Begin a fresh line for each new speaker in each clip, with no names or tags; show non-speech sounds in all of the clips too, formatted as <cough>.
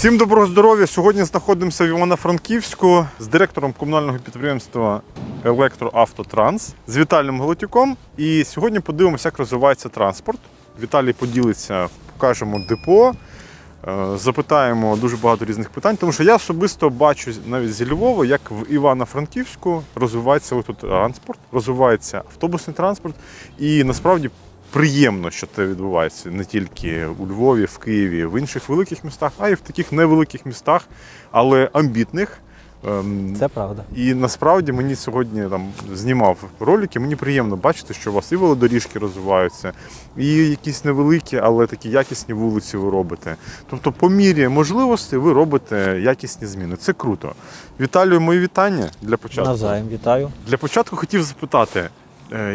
Всім доброго здоров'я! Сьогодні знаходимося в Івано-Франківську з директором комунального підприємства Електроавтотранс з Віталієм Голотюком. І сьогодні подивимося, як розвивається транспорт. Віталій поділиться, покажемо депо, е, запитаємо дуже багато різних питань, тому що я особисто бачу навіть зі Львова, як в Івано-Франківську розвивається транспорт, розвивається автобусний транспорт. І насправді приємно, що це відбувається не тільки у Львові, в Києві, в інших великих містах, а й в таких невеликих містах, але амбітних. Ем,
Це правда.
І насправді мені сьогодні там знімав ролики. Мені приємно бачити, що у вас і велодоріжки розвиваються, і якісь невеликі, але такі якісні вулиці ви робите. Тобто, по мірі можливості ви робите якісні зміни. Це круто. Віталію, мої вітання для початку.
Навзаєм вітаю.
Для початку хотів запитати,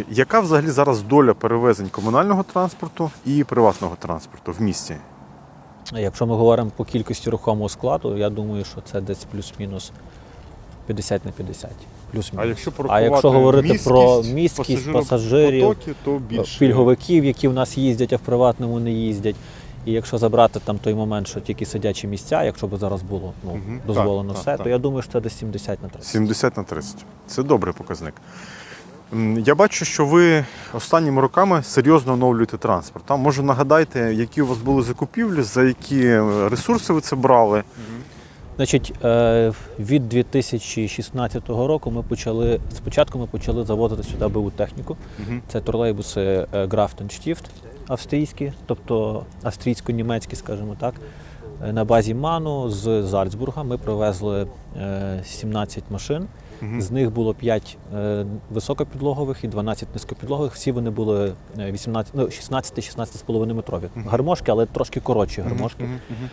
яка взагалі зараз доля перевезень комунального транспорту і приватного транспорту в місті?
Якщо ми говоримо по кількості рухомого складу, я думаю, що це десь плюс-мінус 50 на 50. Плюс-мінус.
А якщо
а якщо говорити про міськість
пасажиропотоки,
пасажирів,
то більше
пільговиків, які в нас їздять, а в приватному не їздять. І якщо забрати там той момент, що тільки сидячі місця, якщо б зараз було ну,
Мгм.
дозволено
Так,
все,
так,
то
так.
я думаю, що це десь 70 на 30.
70 на 30. Це добрий показник. Я бачу, що ви останніми роками серйозно оновлюєте транспорт. Там може нагадайте, які у вас були закупівлі, за які е, ресурси ви це брали.
Значить, е, від 2016 року ми почали спочатку ми почали завозити сюди БУ техніку. Це тролейбуси е, Графтенштіфт австрійські, тобто австрійсько-німецькі, скажімо так. На базі Ману з Зальцбурга ми привезли е, 17 машин.
Мгм.
З них було 5 е, високопідлогових і 12 низькопідлогових. Всі вони були е, 18, ну, 16-16,5 метрові. Гармошки, але трошки коротші гармошки.
Мгм.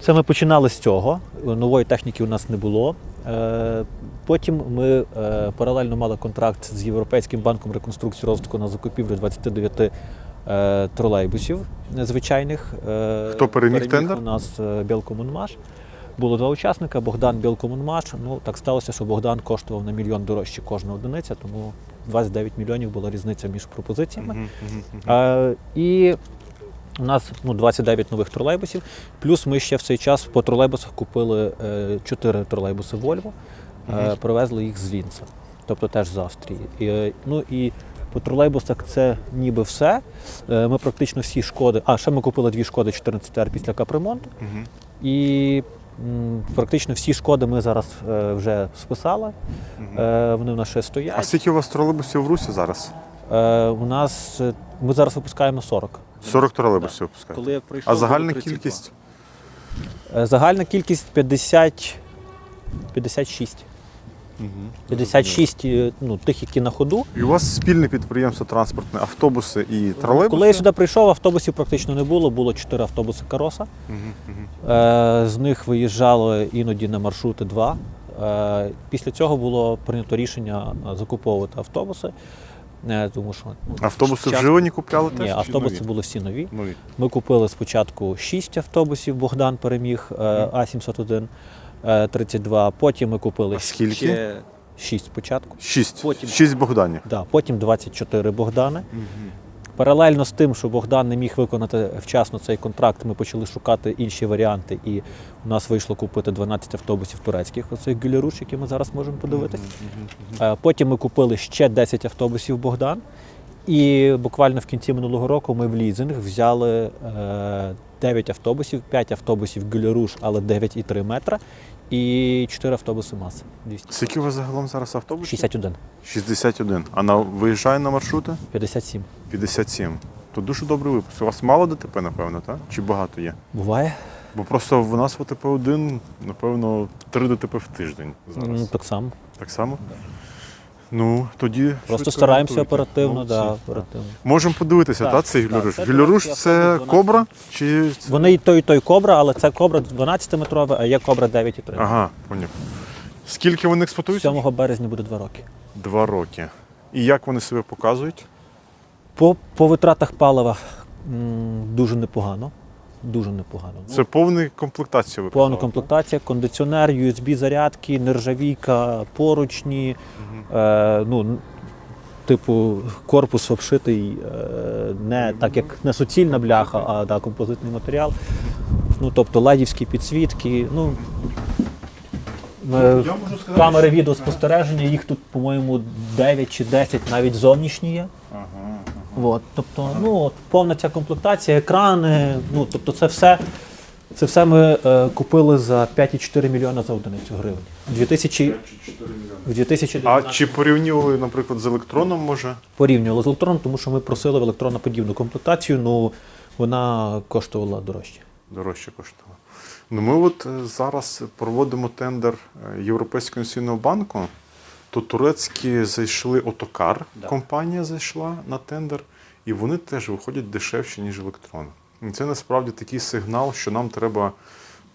Це ми починали з цього. Нової техніки у нас не було. Е, Потім ми е, паралельно мали контракт з Європейським банком реконструкції розвитку на закупівлю 29 е, тролейбусів звичайних. Е,
Хто переміг тендер?
У нас е, Білкомунмаш. Було два учасника: Богдан Білкомунмаш. Ну так сталося, що Богдан коштував на мільйон дорожче кожна одиниця, тому 29 мільйонів була різниця між пропозиціями. Е, і у нас ну, 29 нових тролейбусів. Плюс ми ще в цей час по тролейбусах купили е, 4 тролейбуси Volvo, е, привезли їх з Лінца, тобто теж з Австрії. І, е, ну і по тролейбусах це ніби все. Е, Ми практично всі шкоди. А, ще ми купили дві шкоди 14 р після капремонту. І практично всі шкоди ми зараз е, вже списали. Е, Вони в нас ще стоять.
А скільки у вас тролейбусів в Русі зараз?
Е, У нас ми зараз випускаємо 40.
40 тролейбусів випускаємо?
Коли я прийшов,
А загальна кількість?
Загальна кількість 50, 56.
Мгм.
56 е, ну, тих, які на ходу.
І у вас спільне підприємство транспортне, автобуси і тролейбуси?
Коли я сюди прийшов, автобусів практично не було. Було 4 автобуси Кароса. Е, З них виїжджало іноді на маршрути 2. Е, Після цього було прийнято рішення е, закуповувати автобуси. е, Тому що ну,
Автобуси
час-
вживані купляли теж?
Ні, автобуси
нові?
були всі нові.
Нові.
Ми купили спочатку 6 автобусів, Богдан переміг е, А701 е, 32. Потім ми купили
А скільки?
ще 6 спочатку.
Шість.
Потім-
Шість Богданів.
Да, потім 24 Богдани. Паралельно з тим, що Богдан не міг виконати вчасно цей контракт, ми почали шукати інші варіанти, і у нас вийшло купити 12 автобусів турецьких, оцих гюляруш, які ми зараз можемо подивитись. Е, Потім ми купили ще 10 автобусів Богдан. І буквально в кінці минулого року ми в лізинг взяли е, 9 автобусів, 5 автобусів Гюляруш, але 9,3 метра, і 4 автобуси МАЗ. 200.
Скільки у вас загалом зараз автобусів?
61,
61. А на виїжджає на маршрути?
57.
57. То дуже добрий випуск. У вас мало ДТП, напевно, так? Чи багато є?
Буває?
Бо просто в нас в ОТП-1, напевно, 3 ДТП в тиждень зараз.
Ну, так само.
Так само? Ну, тоді.
Просто стараємося оперативно,
Молодці.
да,
Так.
оперативно.
Можемо подивитися,
Так,
так, цей
так.
гюляруш.
Це
це кобра? Чи...
Вони і той, і той кобра, але це кобра 12-метрова, а є кобра 9,3.
Ага, поняв. Скільки вони експлуатуються?
7 березня буде 2 роки.
Два роки. І як вони себе показують?
По, по витратах палива м, дуже непогано. Дуже непогано. Ну,
Це повна комплектація ви
Повна
казали,
комплектація, кондиціонер, USB-зарядки, нержавійка, поручні. Е, ну, типу, корпус обшитий е, не так, як не суцільна бляха, а да, композитний матеріал. Ну, тобто ледівські підсвітки, ну. е,
можу сказати,
Камери відеоспостереження, їх тут, по-моєму, 9 чи 10 навіть зовнішні є.
Ага.
От, тобто, ну, от, повна ця комплектація, екрани, ну, тобто це все, це все ми е, купили за 5,4 мільйона за одиницю гривень. 2000, в 2019
А чи порівнювали, наприклад, з електроном, може?
порівнювали з електроном, тому що ми просили в електронно-подібну комплектацію, ну вона коштувала дорожче.
Дорожче коштувало. Ну, ми от е, зараз проводимо тендер е, Європейського інвестиційного банку. То турецькі зайшли Отокар,
Да.
компанія зайшла на тендер, і вони теж виходять дешевше, ніж електрон. І це насправді такий сигнал, що нам треба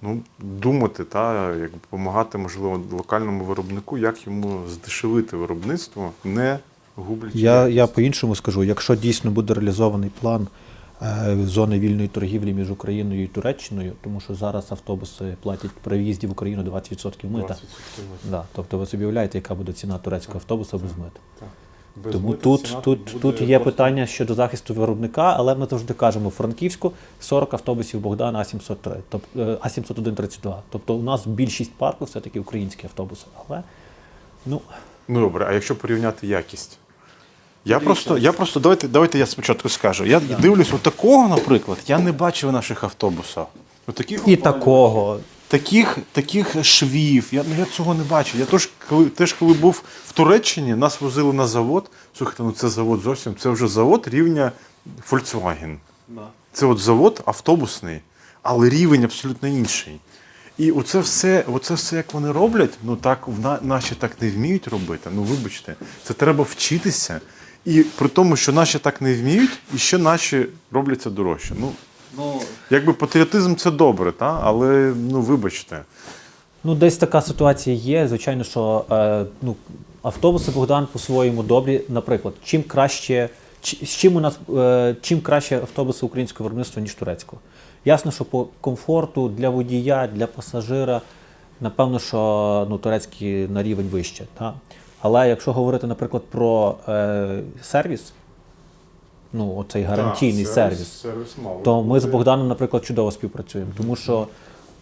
ну, думати, та, як допомагати, можливо, локальному виробнику, як йому здешевити виробництво, не гублячи.
Я, я по-іншому скажу, якщо дійсно буде реалізований план зони вільної торгівлі між Україною і Туреччиною, тому що зараз автобуси платять при в'їзді в Україну 20% мита.
20%
Да, тобто ви собі уявляєте, яка буде ціна турецького автобуса без мита.
Без
Тому
мита
тут,
ціна
тут,
буде
тут є
просто-
питання щодо захисту виробника, але ми завжди кажемо, Франківську 40 автобусів Богдана А703, тобто е, А701-32. Тобто у нас більшість парку все-таки українські автобуси. Але ну,
Ну добре, а якщо порівняти якість? Я просто, я просто давайте, давайте я спочатку скажу. Я дивлюсь, от такого, наприклад, я не бачив в наших автобусах. От таких
і такого.
Таких, таких швів, я, ну, я цього не бачив. Я теж коли, теж, коли був в Туреччині, нас возили на завод. Слухайте, ну це завод зовсім, це вже завод рівня Volkswagen. Це от завод автобусний, але рівень абсолютно інший. І оце все, оце все, як вони роблять, ну так в на- наші так не вміють робити. Ну вибачте, це треба вчитися. І при тому, що наші так не вміють, і ще наші робляться дорожче. Ну,
Ну,
якби патріотизм це добре, та? але ну вибачте.
Ну, десь така ситуація є. Звичайно, що е, ну, автобуси Богдан по-своєму добрі. Наприклад, чим краще, чи- з чим у нас е, чим краще автобуси українського виробництва, ніж турецького. Ясно, що по комфорту для водія, для пасажира, напевно, що ну, турецькі на рівень вище. Та? Але якщо говорити, наприклад, про е, сервіс, ну, оцей гарантійний сервіс
сервіс мало.
то ми з Богданом, наприклад, чудово співпрацюємо, тому що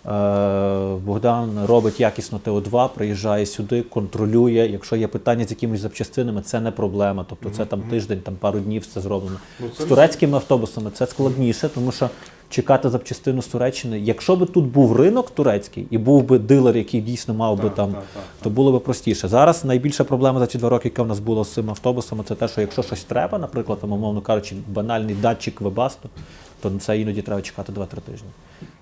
е, Богдан робить якісно ТО2, приїжджає сюди, контролює. Якщо є питання з якимись запчастинами, це не проблема. Тобто це там тиждень, там пару днів все зроблено.
Ну, це
З турецькими автобусами це складніше, тому що чекати запчастину з Туреччини. Якщо би тут був ринок турецький і був би дилер, який дійсно мав би
Так,
там,
так, так,
то було би простіше. Зараз найбільша проблема за ці два роки, яка в нас була з цими автобусами, це те, що якщо щось треба, наприклад, там, умовно кажучи, банальний датчик вебасту, то на це іноді треба чекати 2-3 тижні.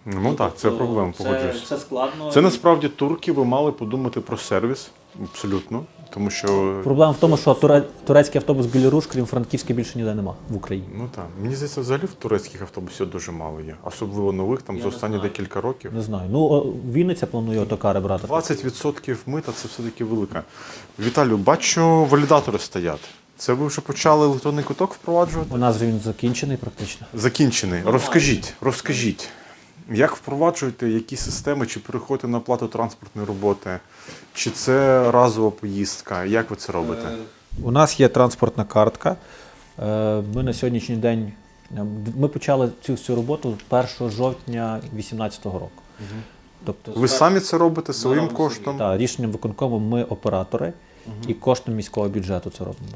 Ну так, це проблема, погоджуюсь.
Це складно.
Це насправді турки, ви мали подумати про сервіс. Абсолютно. Тому що
Проблема в тому, що туре- турецький автобус Білоруш, крім Франківська, більше ніде нема в Україні.
ну так. Мені здається, взагалі в турецьких автобусів дуже мало є. Особливо нових там
Я
за останні
знаю.
декілька років.
Не знаю. Ну, о, Вінниця планує отокари брати.
20% мита це все-таки велика. Віталію, бачу, валідатори стоять. Це ви вже почали електронний куток впроваджувати?
У нас він закінчений практично.
Закінчений. Розкажіть, розкажіть, як впроваджуєте які системи, чи переходите на оплату транспортної роботи, чи це разова поїздка? Як ви це робите?
У нас є транспортна картка. Е, Ми на сьогоднішній день е, ми почали цю всю роботу 1 жовтня 2018 року. Тобто,
Ви самі це робите своїм коштом?
Так, рішенням виконкому ми оператори і коштом міського бюджету це робимо.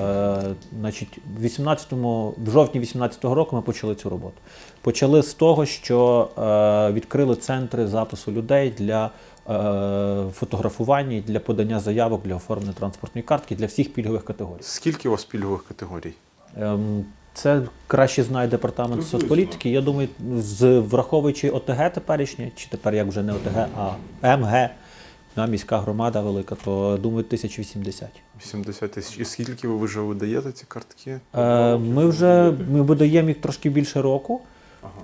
Е, значить, в 18-му, в жовтні 18-го року ми почали цю роботу. Почали з того, що е, відкрили центри запису людей для е, фотографування, і для подання заявок для оформлення транспортної картки для всіх пільгових категорій.
Скільки у вас пільгових категорій?
Ем, Це краще знає департамент соцполітики. Я думаю, з враховуючи ОТГ теперішнє, чи тепер як вже не ОТГ, а МГ, на міська громада велика, то думаю, 1080.
80 тисяч. І скільки ви вже видаєте ці картки?
Е, Ми вже ми видаємо їх трошки більше року.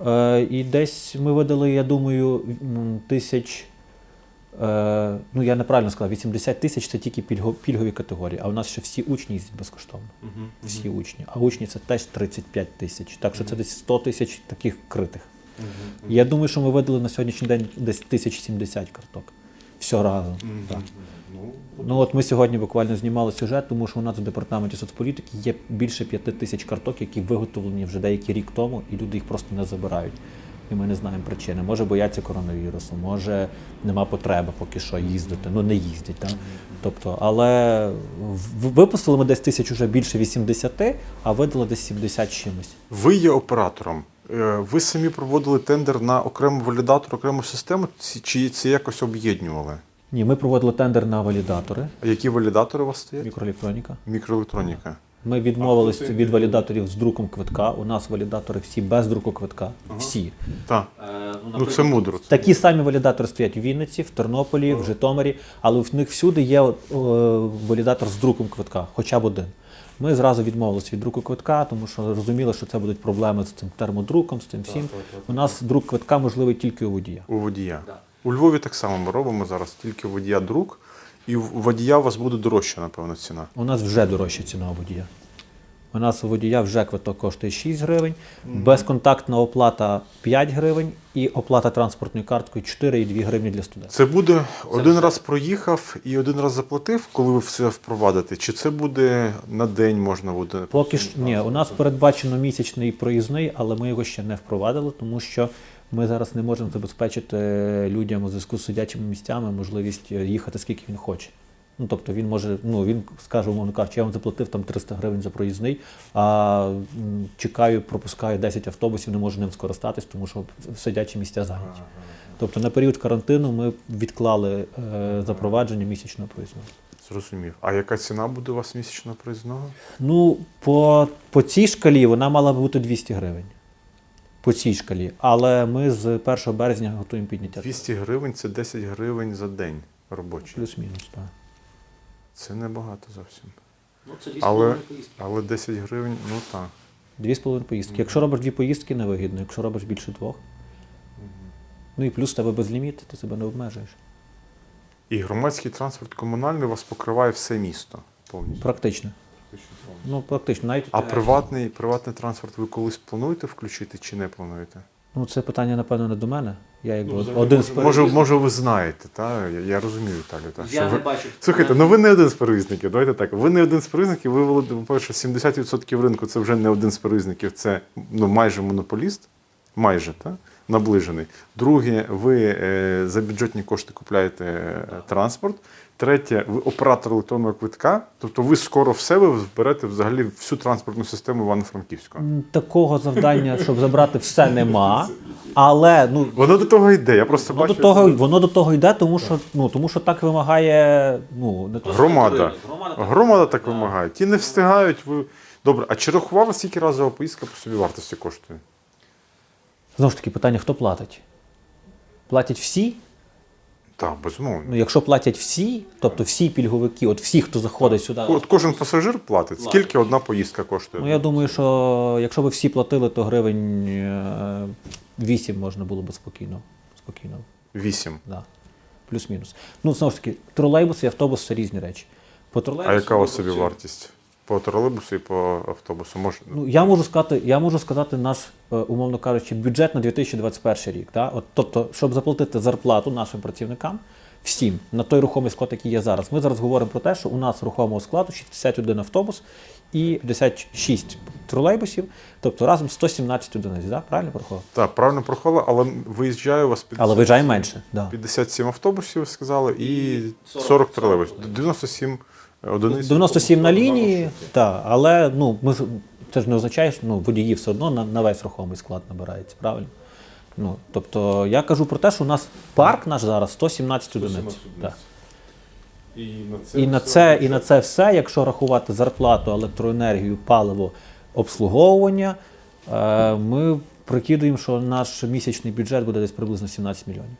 Е, І десь ми видали, я думаю, тисяч. е, Ну, я неправильно сказав, 80 тисяч це тільки пільго- пільгові категорії, а у нас ще всі учні їздять безкоштовно. Всі учні. А учні це теж 35 тисяч. Так що це десь 100 тисяч таких критих. Я думаю, що ми видали на сьогоднішній день десь 1070 карток. Все разом. Так. Ну от ми сьогодні буквально знімали сюжет, тому що у нас в департаменті соцполітики є більше п'яти тисяч карток, які виготовлені вже деякий рік тому, і люди їх просто не забирають. і ми не знаємо причини. Може бояться коронавірусу, може нема потреби поки що їздити. Ну не їздять. Так? Тобто, але в- випустили ми десь тисяч уже більше 80, а видали десь 70 чимось.
Ви є оператором. Е, Ви самі проводили тендер на окремий валідатор, окрему систему, ці- чи це якось об'єднували?
Ні, ми проводили тендер на валідатори,
А які валідатори у вас стоять?
мікроелектроніка.
Мікроелектроніка.
Ми відмовились від валідаторів з друком квитка. У нас валідатори всі без друку квитка. Всі.
Так. Ну це мудро.
Такі самі валідатори стоять в Вінниці, в Тернополі, в Житомирі, але в них всюди є е, валідатор з друком квитка, хоча б один. Ми зразу відмовилися від друку квитка, тому що розуміли, що це будуть проблеми з цим термодруком, з цим всім. У нас друк квитка можливий тільки у водія.
У водія. У Львові так само ми робимо зараз тільки у водія друк, і у водія у вас буде дорожча, напевно, ціна.
У нас вже дорожча ціна у водія. У нас у водія вже квиток коштує 6 гривень, безконтактна оплата 5 гривень і оплата транспортною карткою 4,2 гривні для студента.
Це буде один раз проїхав і один раз заплатив, коли ви все впровадите? Чи це буде на день можна буде?
Поки ж ні, у нас передбачено місячний проїзний, але ми його ще не впровадили, тому що ми зараз не можемо забезпечити людям у зв'язку з сидячими місцями можливість е, їхати скільки він хоче. Ну тобто він може, ну він скаже, умовно кажучи, я вам заплатив там 300 гривень за проїзний, а м, чекаю, пропускаю 10 автобусів, не можу ним скористатись, тому що сидячі місця зайняті. Тобто на період карантину ми відклали е, запровадження місячного проїзного.
Зрозумів. А яка ціна буде у вас місячного проїзного?
Ну, по, по цій шкалі вона мала б бути 200 гривень. По цій шкалі. Але ми з 1 березня готуємо підняття.
200 гривень це 10 гривень за день робочий.
Плюс-мінус, так.
Це небагато зовсім.
Ну, це
Але, але 10 гривень, ну так.
Дві з половиною поїздки. Якщо робиш дві поїздки, невигідно. Якщо робиш більше двох. Ну і плюс в тебе безліміт, ти себе не обмежуєш.
І громадський транспорт комунальний у вас покриває все місто повністю.
Практично. Ну, практично. Навіть
А приватний, приватний транспорт ви колись плануєте включити чи не плануєте?
ну, це питання, напевно, не до мене. Я якби один з
Може, може ви знаєте, та? Я, я розумію, Віталію. Та, що ви...
бачу.
Слухайте, ну ви не один з перевізників. Давайте так. Ви не один з перевізників, ви володимо, по-перше, 70% ринку це вже не один з перевізників, це ну, майже монополіст, майже та? наближений. Друге, ви е, за бюджетні кошти купляєте е, транспорт. Третє, ви оператор електронного квитка, тобто ви скоро в себе зберете взагалі всю транспортну систему Івано-Франківського.
Такого завдання, щоб забрати все, нема. Але ну,
Воно до того йде. Я просто
Воно
бачу.
до того, воно до того йде, тому що, ну, тому що так вимагає ну, не то, що
Громада.
Громада.
Громада так вимагає. Ті не встигають. Ви... Добре, а чи рахували, скільки разова поїздка по собі вартості коштує?
Знову ж таки, питання, хто платить? Платять всі?
Так, безумовно.
Ну, якщо платять всі, тобто всі пільговики, от всі, хто заходить сюди.
От кожен пасажир платить. Скільки одна поїздка коштує?
Ну, я думаю, що якщо б всі платили, то гривень е, 8 можна було б спокійно. спокійно
Вісім.
да. Плюс-мінус. Ну, знову ж таки, тролейбус і автобус це різні речі. По
А яка у вас собі вартість? По тролейбусу і по автобусу можна?
Ну, я можу сказати, я можу сказати наш, е, умовно кажучи, бюджет на 2021 рік. Да? От, тобто, щоб заплатити зарплату нашим працівникам, всім на той рухомий склад, який є зараз. Ми зараз говоримо про те, що у нас рухомого складу 61 автобус і 56 тролейбусів, тобто разом 117 одиниць, да? правильно порахував?
Так, правильно прохола, але виїжджає у вас 50,
Але виїжджає менше. Да.
57 автобусів, ви сказали, і 40 тролейбусів. 97 одиниць.
97 на лінії, так, але ну, ми це ж не означає, що ну, водії все одно на, на весь рухомий склад набирається, правильно? Ну, тобто я кажу про те, що у нас парк наш зараз 117 одиниць. Так.
І на це,
І на це, і на це все, якщо рахувати зарплату, електроенергію, паливо, обслуговування, е, ми прикидуємо, що наш місячний бюджет буде десь приблизно 17 мільйонів.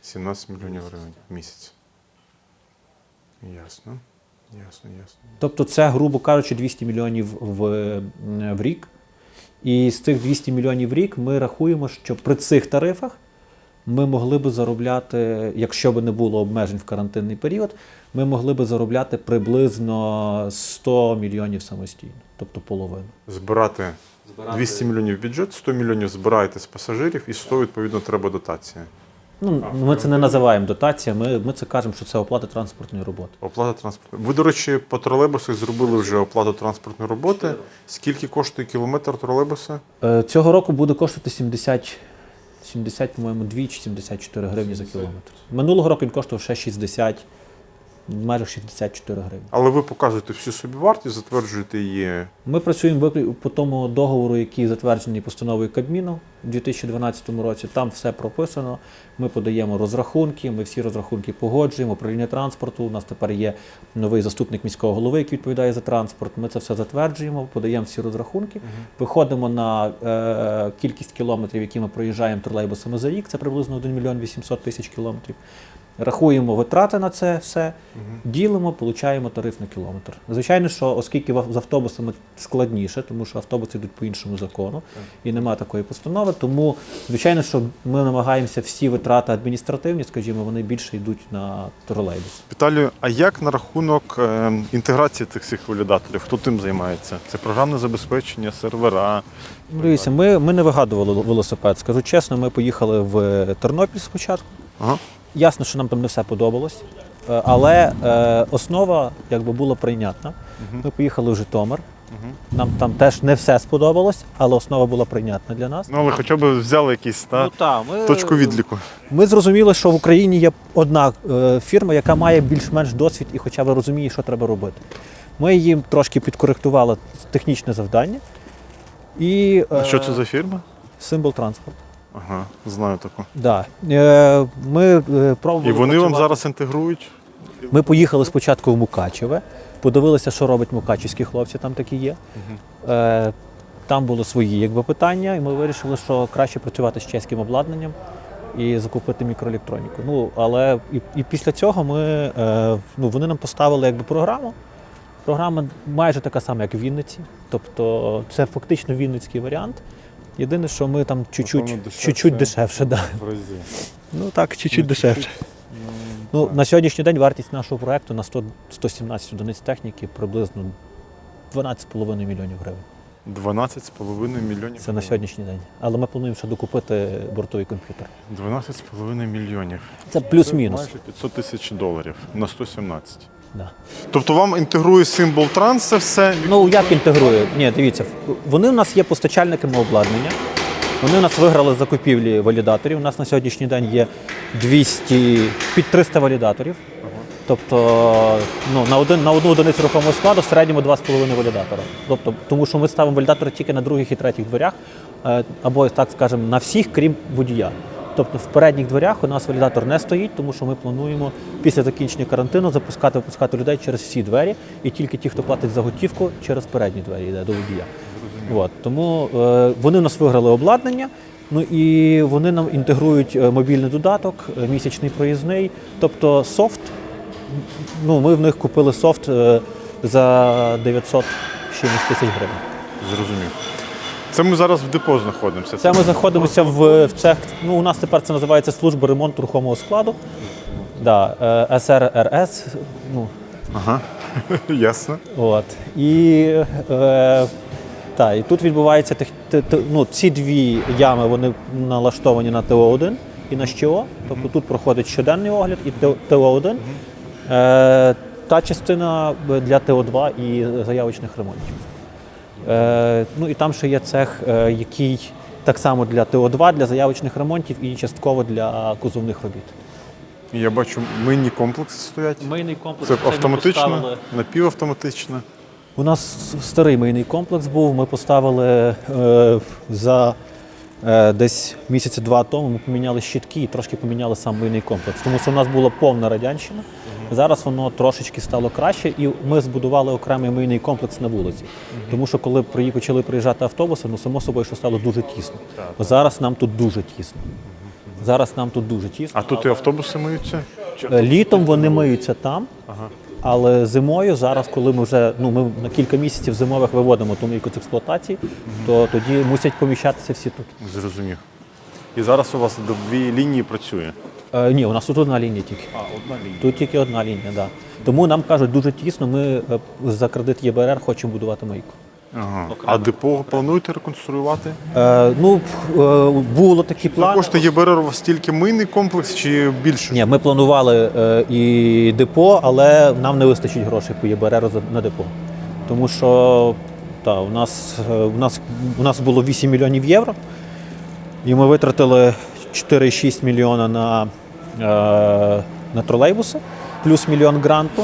17 мільйонів гривень в місяць. Ясно. Ясно, ясно.
Тобто це, грубо кажучи, 200 мільйонів в, в рік. І з цих 200 мільйонів в рік ми рахуємо, що при цих тарифах ми могли би заробляти, якщо б не було обмежень в карантинний період, ми могли би заробляти приблизно 100 мільйонів самостійно, тобто половину.
Збирати 200 мільйонів бюджет, 100 мільйонів збираєте з пасажирів і 100, відповідно, треба дотація.
Ну, ми це не називаємо дотація, ми, ми це кажемо, що це оплата транспортної роботи.
Оплата транспортної. Ви, до речі, по тролейбусах зробили вже оплату транспортної роботи. Скільки коштує кілометр тролейбуса?
Е, Цього року буде коштувати 70, 70, по-моєму, 2 чи 74 гривні за кілометр. Минулого року він коштував ще 60, майже 64 гривні.
Але ви показуєте всю собівартість, затверджуєте її.
Ми працюємо по тому договору, який затверджений постановою Кабміну у 2012 році. Там все прописано. Ми подаємо розрахунки, ми всі розрахунки погоджуємо. Управління транспорту. У нас тепер є новий заступник міського голови, який відповідає за транспорт. Ми це все затверджуємо, подаємо всі розрахунки. Виходимо на е, кількість кілометрів, які ми проїжджаємо тролейбусами за рік. Це приблизно 1 мільйон 800 тисяч кілометрів. Рахуємо витрати на це все, ділимо, получаємо тариф на кілометр. Звичайно, що оскільки з автобусами складніше, тому що автобуси йдуть по іншому закону і немає такої постанови, тому звичайно, що ми намагаємося всі витрати адміністративні, скажімо, вони більше йдуть на тролейбус.
Віталію, а як на рахунок е, інтеграції цих всіх валідаторів? Хто тим займається? Це програмне забезпечення, сервера.
Дивіться, ми, ми не вигадували велосипед. Скажу чесно, ми поїхали в Тернопіль спочатку.
Ага.
Ясно, що нам там не все подобалось, е, але е, основа якби була прийнятна. Ми поїхали в Житомир. Нам там теж не все сподобалось, але основа була прийнятна для нас.
Ну, але хоча б взяли якісь та,
та, ми,
точку відліку.
Ми зрозуміли, що в Україні є одна е, фірма, яка має більш-менш досвід і хоча б розуміє, що треба робити. Ми їм трошки підкоректували технічне завдання. І,
А що це за фірма?
Символ транспорт.
Ага, знаю таку.
Да. Е, ми е, пробували.
І вони вам
працювати.
зараз інтегрують?
Ми поїхали спочатку в Мукачеве, подивилися, що роблять мукачівські хлопці, там такі є. Е, там були свої якби, питання, і ми вирішили, що краще працювати з чеським обладнанням і закупити мікроелектроніку. Ну, але і, і після цього ми, е, ну, вони нам поставили якби, програму. Програма майже така сама, як в Вінниці. Тобто це фактично вінницький варіант. Єдине, що ми там чуть-чуть,
дешевше.
чуть-чуть дешевше. Да.
В разі.
Ну так, чуть-чуть дешевше. Ну, на сьогоднішній день вартість нашого проекту на 100, 117 одиниць техніки приблизно 12,5 мільйонів гривень.
12,5 мільйонів.
Це на сьогоднішній день. Але ми плануємо ще докупити бортовий комп'ютер.
12,5 мільйонів.
Це плюс-мінус.
Майже 500 тисяч доларів на 117.
Да.
Тобто вам інтегрує символ транс це все?
Ну як інтегрує? Ні, дивіться, вони у нас є постачальниками обладнання. Вони у нас виграли закупівлі валідаторів. У нас на сьогоднішній день є 200, під 300 валідаторів. Тобто ну, на, один, на одну одиницю рухомого складу в середньому 2,5 валідатора. Тобто, тому що ми ставимо валідатори тільки на других і третіх дверях, е, або так скажемо, на всіх, крім водія. Тобто в передніх дверях у нас валідатор не стоїть, тому що ми плануємо після закінчення карантину запускати випускати людей через всі двері, і тільки ті, хто платить за готівку, через передні двері йде до водія. От, тому е, вони у нас виграли обладнання. Ну і вони нам інтегрують е, мобільний додаток, е, місячний проїзний, тобто софт. Ну, ми в них купили софт е, за 900 чимось тисяч гривень.
Зрозумів. Це ми зараз в депо знаходимося.
Це ми знаходимося в, в цех. Ну, у нас тепер це називається служба ремонту рухомого складу. Да, е, СРРС. Ну,
Ага, <laughs> ясно.
От. І, е, та, і тут відбувається тех, те- те- ну, ці дві ями вони налаштовані на ТО1 і на ЩО. Тобто тут проходить щоденний огляд і ТО1. Е, та частина для ТО2 і заявочних ремонтів. Е, ну і там ще є цех, е, який так само для ТО2, для заявочних ремонтів і частково для кузовних робіт.
Я бачу, мийні комплекси стоять.
Мийний комплекс
Це автоматично, напівавтоматично.
У нас старий мийний комплекс був. Ми поставили е, за десь місяці два тому. Ми поміняли щитки і трошки поміняли сам мийний комплекс. Тому що у нас була повна радянщина. Зараз воно трошечки стало краще, і ми збудували окремий мийний комплекс на вулиці. Тому що коли почали приїжджати автобуси, ну само собою, що стало дуже тісно. Зараз нам тут дуже тісно. Зараз нам тут дуже тісно.
А тут і автобуси миються?
Е, Літом вони миються там, але зимою, зараз, коли ми вже ну ми на кілька місяців зимових виводимо ту мийку з експлуатації, то тоді мусять поміщатися всі тут.
Зрозумів. І зараз у вас дві лінії працює.
Е, ні, у нас тут одна лінія тільки.
А, одна лінія.
Тут тільки одна лінія, да. Тому нам кажуть дуже тісно. Ми е, за кредит ЄБРР хочемо будувати мийку.
Ага. А депо плануєте реконструювати?
Е, ну е, було такі
За
плани.
кошти ЄБРР у вас мийний комплекс чи більше?
Ні, ми планували е, і депо, але нам не вистачить грошей по ЄБРР на депо. Тому що та, у, нас, е, у, нас, у нас було 8 мільйонів євро, і ми витратили 4,6 мільйона на, е, на тролейбуси, плюс мільйон гранту.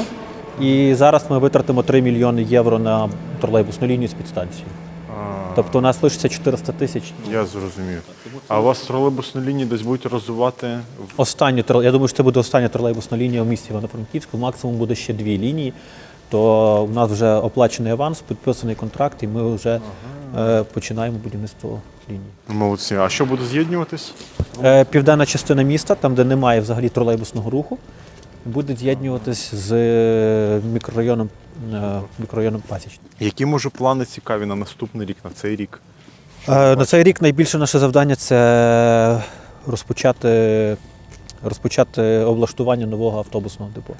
І зараз ми витратимо 3 мільйони євро на тролейбусну лінію з підстанцією. Тобто у нас лишиться 400 тисяч.
я зрозумів. А у вас тролейбусну лінію десь будуть розвивати
Останню я думаю, що це буде остання тролейбусна лінія в місті Івано-Франківську. Максимум буде ще дві лінії. То у нас вже оплачений аванс, підписаний контракт, і ми вже е, починаємо будівництво лінії.
молодці. А що буде з'єднуватись?
Е, південна частина міста, там, де немає взагалі тролейбусного руху, буде з'єднуватись з е, мікрорайоном, е, мікрорайоном Пасічний.
Які може плани цікаві на наступний рік, на цей рік?
Е, На цей рік найбільше наше завдання це розпочати, розпочати облаштування нового автобусного депо.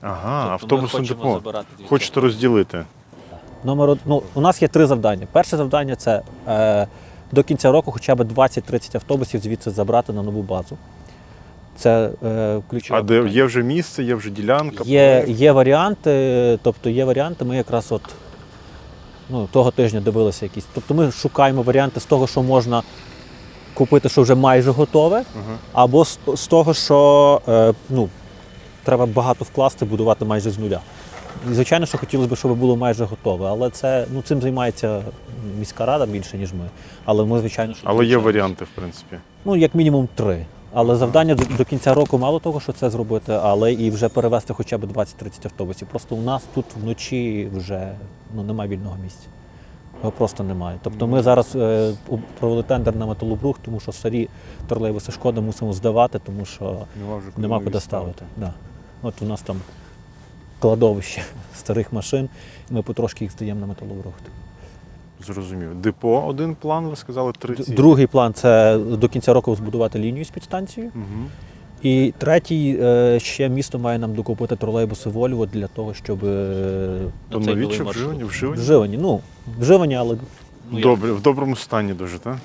Ага,
Тобто
автобусне депо.
забирати.
Хочете розділити?
Номер ну, у нас є три завдання. Перше завдання це е, до кінця року хоча б 20-30 автобусів звідси забрати на нову базу. Це е, ключове.
А де є вже місце, є вже ділянка?
Є, є варіанти, тобто є варіанти, ми якраз от ну, того тижня дивилися якісь. Тобто ми шукаємо варіанти з того, що можна купити, що вже майже готове,
Ага.
або з, з того, що е, ну, треба багато вкласти, будувати майже з нуля. І, звичайно, що хотілося б, щоб було майже готове, але це ну, цим займається міська рада більше, ніж ми. Але ми, звичайно, що
Але є варіанти, в принципі.
Ну, як мінімум три. Але завдання до, до кінця року мало того, що це зробити, але і вже перевезти хоча б 20-30 автобусів. Просто у нас тут вночі вже ну, немає вільного місця. Його просто немає. Тобто ми зараз е, провели тендер на металобрух, тому що старі тролейбуси шкода мусимо здавати, тому що
Нема вже
нема куди ставити. Да. От у нас там кладовище <laughs> старих машин, і ми потрошки їх здаємо на металобрух.
Зрозумів. Депо один план, ви сказали, три
Другий план це до кінця року збудувати лінію з підстанцією.
Угу.
І третій, е, ще місто має нам докупити тролейбуси Volvo для того, щоб е,
То нові чи вживані? Вживані?
Вживані. Ну, вживані, але ну,
Добре, в доброму стані дуже, так?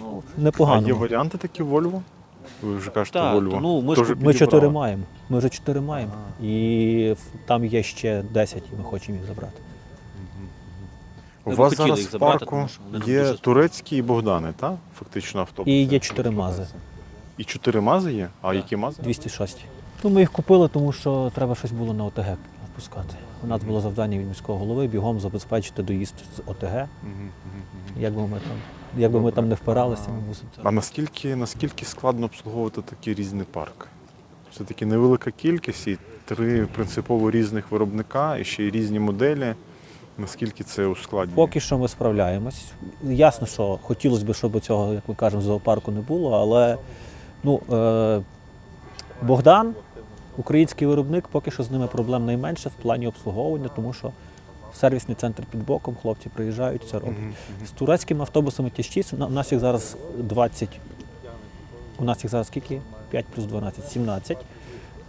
ну,
А
непогано.
є варіанти такі Volvo? Ви вже кажете
Так,
Volvo.
ну, ми, ж, ми
підібрали.
чотири маємо. Ми вже чотири маємо. І в- там є ще 10, і ми хочемо їх забрати.
У
Ми
вас
хотіли
зараз
їх
в
забрати,
парку
тому що вони нам
є
дуже-
турецькі і Богдани, так? Фактично автобуси.
І є чотири мази.
І чотири мази є? А які мази?
206. Ну, ми їх купили, тому що треба щось було на ОТГ пускати. У нас було завдання від міського голови бігом забезпечити доїзд з ОТГ.
Мгм, мгм, мгм.
Як би ми там, як би ми там не впиралися, ми мусимо.
А наскільки, наскільки складно обслуговувати такий різний парк? Це таки невелика кількість і три принципово різних виробника, і ще й різні моделі. Наскільки це ускладнює?
Поки що ми справляємось. Ясно, що хотілося б, щоб цього, як ми кажемо, зоопарку не було, але ну, е, Богдан, український виробник, поки що з ними проблем найменше в плані обслуговування, тому що сервісний центр під боком, хлопці приїжджають, це роблять.
Мгм, мгм.
З турецькими автобусами тяжчіше. На- У нас їх зараз 20. У нас їх зараз скільки? 5 плюс 12, 17.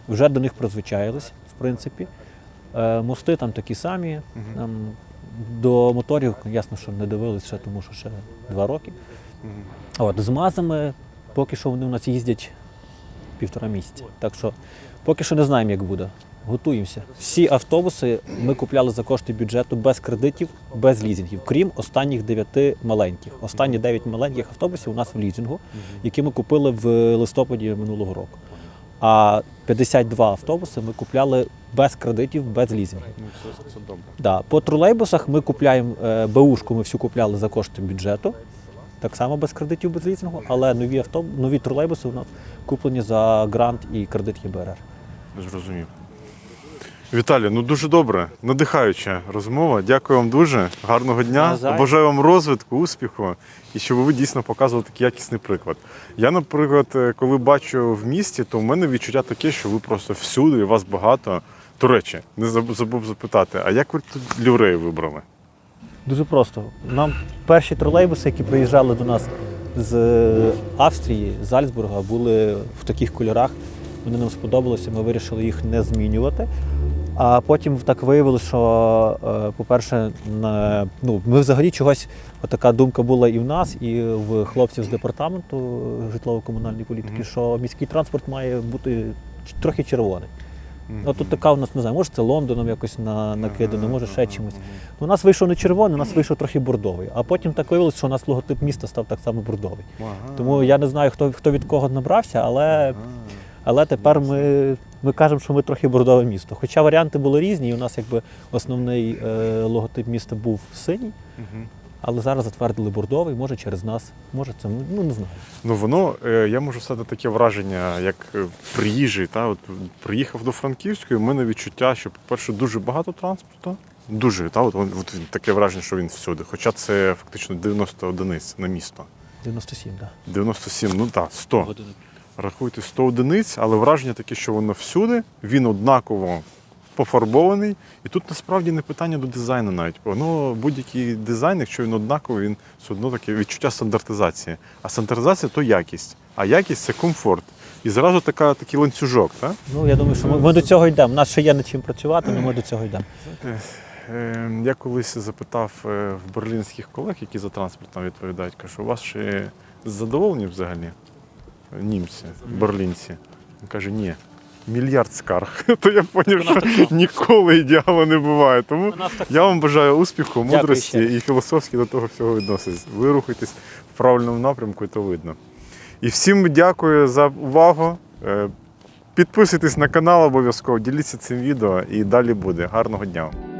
Вже до них призвичаїлись, в принципі. Е, Мости там такі самі. Там до моторів, ясно, що не дивились ще, тому що ще два роки. От, з мазами поки що вони у нас їздять півтора місяця. Так що поки що не знаємо, як буде. Готуємося. Всі автобуси ми купляли за кошти бюджету без кредитів, без лізингів, крім останніх дев'яти маленьких. Останні дев'ять маленьких автобусів у нас в лізингу, які ми купили в листопаді минулого року. А 52 автобуси ми купляли без кредитів, без лізингів.
Ну, це, це добре.
Да. По тролейбусах ми купляємо е, БУшку, ми всю купляли за кошти бюджету. Так само без кредитів, без лізингу, але нові авто, нові тролейбуси у нас куплені за грант і кредит ЄБРР.
Зрозумів. Віталій, ну дуже добре, надихаюча розмова. Дякую вам дуже. Гарного дня.
Навзаєм.
Бажаю вам розвитку, успіху і щоб ви дійсно показували такий якісний приклад. Я, наприклад, е, коли бачу в місті, то в мене відчуття таке, що ви просто всюди, і вас багато. До речі, не заб- забув запитати, а як ви тут люреї вибрали?
Дуже просто. Нам перші тролейбуси, які приїжджали до нас з е, Австрії, з Зальцбурга, були в таких кольорах. Вони нам сподобалися, ми вирішили їх не змінювати. А потім так виявилося, що, е, по-перше, ну, ми взагалі чогось, така думка була і в нас, і в хлопців з департаменту житлово-комунальної політики, що міський транспорт має бути трохи червоний. Ну, тут така у нас не знаю, може це Лондоном якось на, накидано, може ще чимось. Ну, у нас вийшов не червоний, у нас вийшов трохи бордовий. А потім так виявилося, що у нас логотип міста став так само бордовий. Тому я не знаю, хто, хто від кого набрався, але, але тепер ми, ми кажемо, що ми трохи бордове місто. Хоча варіанти були різні, і у нас якби основний е, логотип міста був синій, але зараз затвердили бордовий, може через нас, може це, ну не знаю.
Ну воно, е, я можу сказати таке враження, як е, приїжджий. Та, от, приїхав до Франківської, у мене відчуття, що, по-перше, дуже багато транспорту. Дуже, та, от, от таке враження, що він всюди. Хоча це фактично 90 одиниць на місто.
97, так.
97, ну так, 100. Рахуйте 100 одиниць, але враження таке, що воно всюди, він однаково пофарбований. І тут насправді не питання до дизайну навіть. Воно будь-який дизайн, якщо він однаковий, він все одно таке відчуття стандартизації. А стандартизація то якість, а якість це комфорт. І зразу така, такий ланцюжок. Так?
Ну, я думаю, що ми, ми до цього йдемо. У нас ще є над чим працювати, але ми до цього йдемо.
Е, Я колись запитав е, в берлінських колег, які за транспорт там відповідають, кажу, у вас ще задоволені взагалі німці, берлінці? Він каже, ні. Мільярд скарг. <laughs> То я зрозумів, що ніколи ідеалу не буває. Тому я вам бажаю успіху, мудрості і філософськи до того всього відноситись. Ви рухайтесь в правильному напрямку, і то видно. І всім дякую за увагу. Е, Підписуйтесь на канал обов'язково, діліться цим відео і далі буде. Гарного дня!